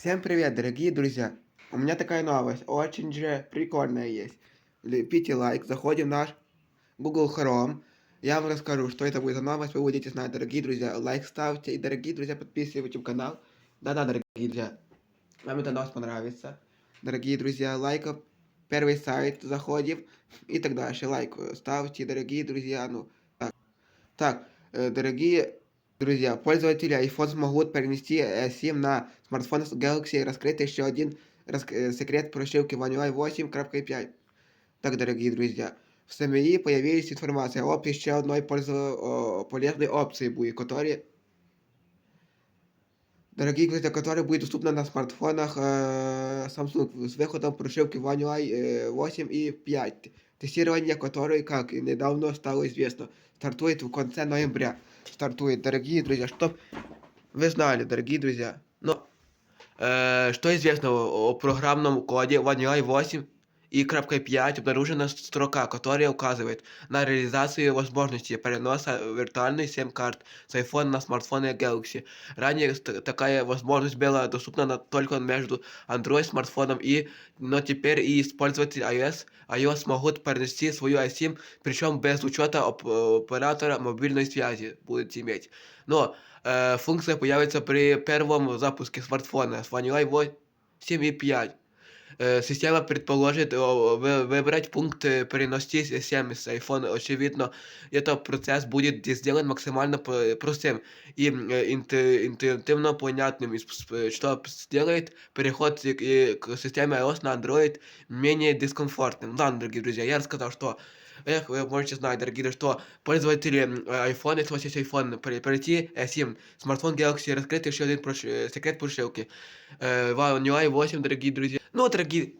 Всем привет, дорогие друзья! У меня такая новость, очень же прикольная есть. Лепите лайк, заходим в наш Google Chrome. Я вам расскажу, что это будет за новость, вы будете знать, дорогие друзья. Лайк ставьте и, дорогие друзья, подписывайтесь на канал. Да-да, дорогие друзья, вам эта новость понравится. Дорогие друзья, лайков, первый сайт, заходим и так дальше. Лайк ставьте, дорогие друзья. Ну, так, так э, дорогие Друзья, пользователи iPhone смогут перенести S7 на смартфон Galaxy и раскрыть еще один рас... э, секрет прошивки One UI 8.5. Так, дорогие друзья, в СМИ появилась информация об еще одной пользо... о, полезной опции, будет, которая... Дорогие друзья, которая будет доступна на смартфонах э, Samsung с выходом прошивки One UI э, 8 и 5. Тестирование которой, как недавно стало известно, стартует в конце ноября Стартует, дорогие друзья, чтоб вы знали, дорогие друзья. Но э, что известно о, о программном коде OneUI 8 и .5 обнаружена строка, которая указывает на реализацию возможности переноса виртуальной SIM-карт с iPhone на смартфоны Galaxy. Ранее такая возможность была доступна на, только между Android смартфоном и, но теперь и пользователи iOS, iOS могут перенести свою iSIM, причем без учета оп оператора мобильной связи будете иметь. Но э, функция появится при первом запуске смартфона с One UI 8 и 5. Э, система предположит выбрать пункт переносить SMS iPhone. Очевидно, этот процесс будет сделан максимально простым и э, интуитивно понятным, что сделает переход к системе iOS на Android менее дискомфортным. Да, дорогие друзья, я рассказал, что Эх, вы можете знать, дорогие, что пользователи iPhone, если у вас есть iPhone, пройти S7, смартфон Galaxy, раскрыть еще один прош... Э, секрет прошивки. Э, One UI 8, дорогие друзья. Ну, дорогие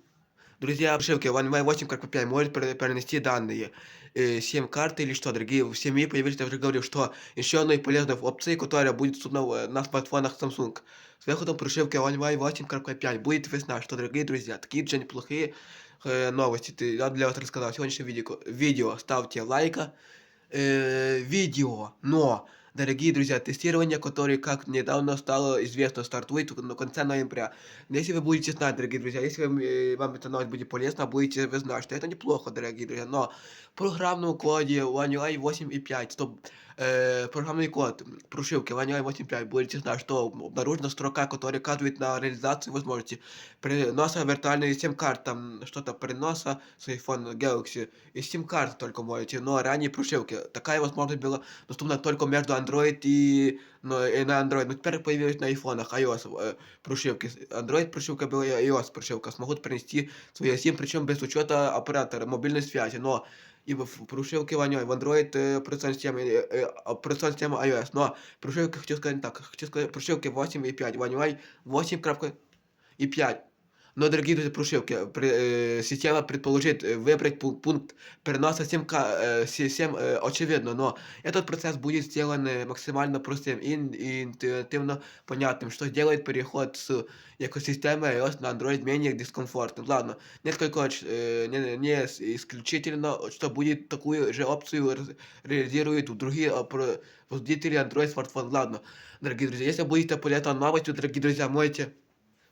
друзья, прошивки One UI 8 как 5 может перенести данные. Э, 7 карты или что, дорогие, в семье появились, я уже говорил, что еще одной полезной опцией, которая будет доступна на смартфонах Samsung. С выходом прошивки One UI 8.5 будет весна, что, дорогие друзья, такие же неплохие э, новости ты, я для вас рассказал в сегодняшнем видео. Видео ставьте лайка. Э, видео, но, дорогие друзья, тестирование, которое, как недавно стало известно, стартует на конце ноября. Если вы будете знать, дорогие друзья, если вам, э, эта новость будет полезна, будете вы знать, что это неплохо, дорогие друзья, но в программном коде One UI 8.5, стоп, э, программный код прошивки One UI 8.5, будете знать, что обнаружена строка, которая указывает на реализацию возможности переноса виртуальной сим-карт, там что-то переноса с iPhone Galaxy и сим-карт только можете, но ранее прошивки. Такая возможность была доступна только между Android и, ну, и на Android. Но теперь появилась на iPhone, iOS э, прошивки. Android прошивка была и iOS прошивка. Смогут принести свою SIM, причем без учета оператора мобильной связи. Но и в прошивке в Android э, операционной системы, э, э, операционная система iOS. Но прошивка, хочу сказать так, хочу сказать, прошивки 8 и 5, One UI 8 и 5. Но, дорогие друзья, прошивки, э, система предположит э, выбрать пункт переноса 7, э, 7 э, очевидно, но этот процесс будет сделан э, максимально простым и, интуитивно понятным, что сделает переход с экосистемы iOS на Android менее дискомфортным. Ладно, несколько э, не, не исключительно, что будет такую же опцию реализирует в другие производители Android смартфон. Ладно, дорогие друзья, если будете полезной новостью, дорогие друзья, можете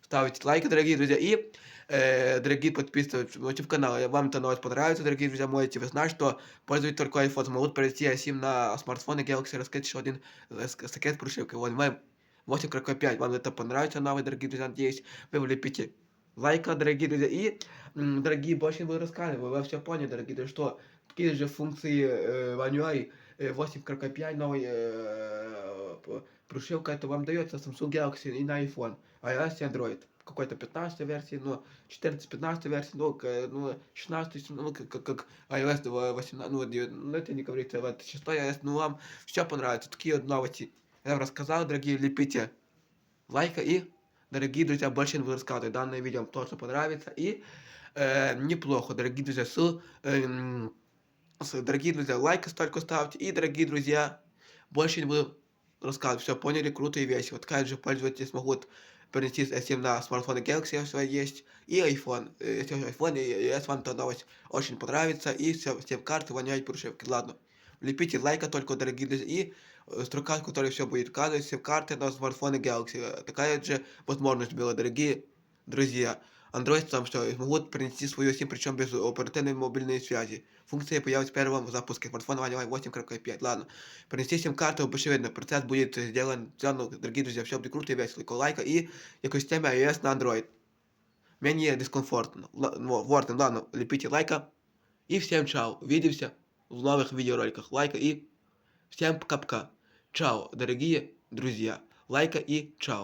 ставить лайки, дорогие друзья, и, э, дорогие подписывайтесь в канал. Вам эта новость понравится, дорогие друзья, можете вы знать, что пользователи только iPhone могут пройти i7 на смартфоны Galaxy, раскрыть еще один секрет прошивки. Вот, мы 8.5, вам это понравится, новый, дорогие друзья, надеюсь, вы влепите лайка, дорогие друзья, и, дорогие, больше вы рассказываю, вы все поняли, дорогие друзья, что такие же функции э, One UI 8.5 новый э, прошивка, это вам дается Samsung Galaxy и на iPhone, iOS и Android. Какой-то 15 версии, ну, 14-15 версии, ну, ну, 16, ну, как, как iOS 18, ну, ну, это не говорится, вот, 6 iOS, ну, вам все понравится, такие вот новости. Я вам рассказал, дорогие, лепите лайка и, дорогие друзья, больше не рассказывать. Данное видео вам точно понравится и э, неплохо, дорогие друзья, с... Э, Дорогие друзья, лайк только ставьте. И, дорогие друзья, больше не буду рассказывать. Все поняли, круто и весело. Такая же пользователи смогут перенести с S7 на смартфоны Galaxy, если есть, и iPhone. Если iPhone, и если вам эта новость очень понравится, и все, все карты воняют прошивки. Ладно, Лепите лайка только, дорогие друзья, и э, строка, в которой все будет указываться, карты на смартфоны Galaxy. Э, Такая же возможность была, дорогие друзья. Android там что, могут принести свою SIM, причем без оперативной мобильной связи. Функция появится в первом запуске смартфона One UI 8.5. Ладно. Принести сим-карту, очевидно, процесс будет сделан, сделан, дорогие друзья, все будет круто и весело. Лайка и экосистема iOS на Android. Менее дискомфортно. Ла- ну, Вот, ладно, лепите лайка. И всем чао. Увидимся В новых видеороликах. Лайка и всем пока-пока. Чао, дорогие друзья. Лайка и чао.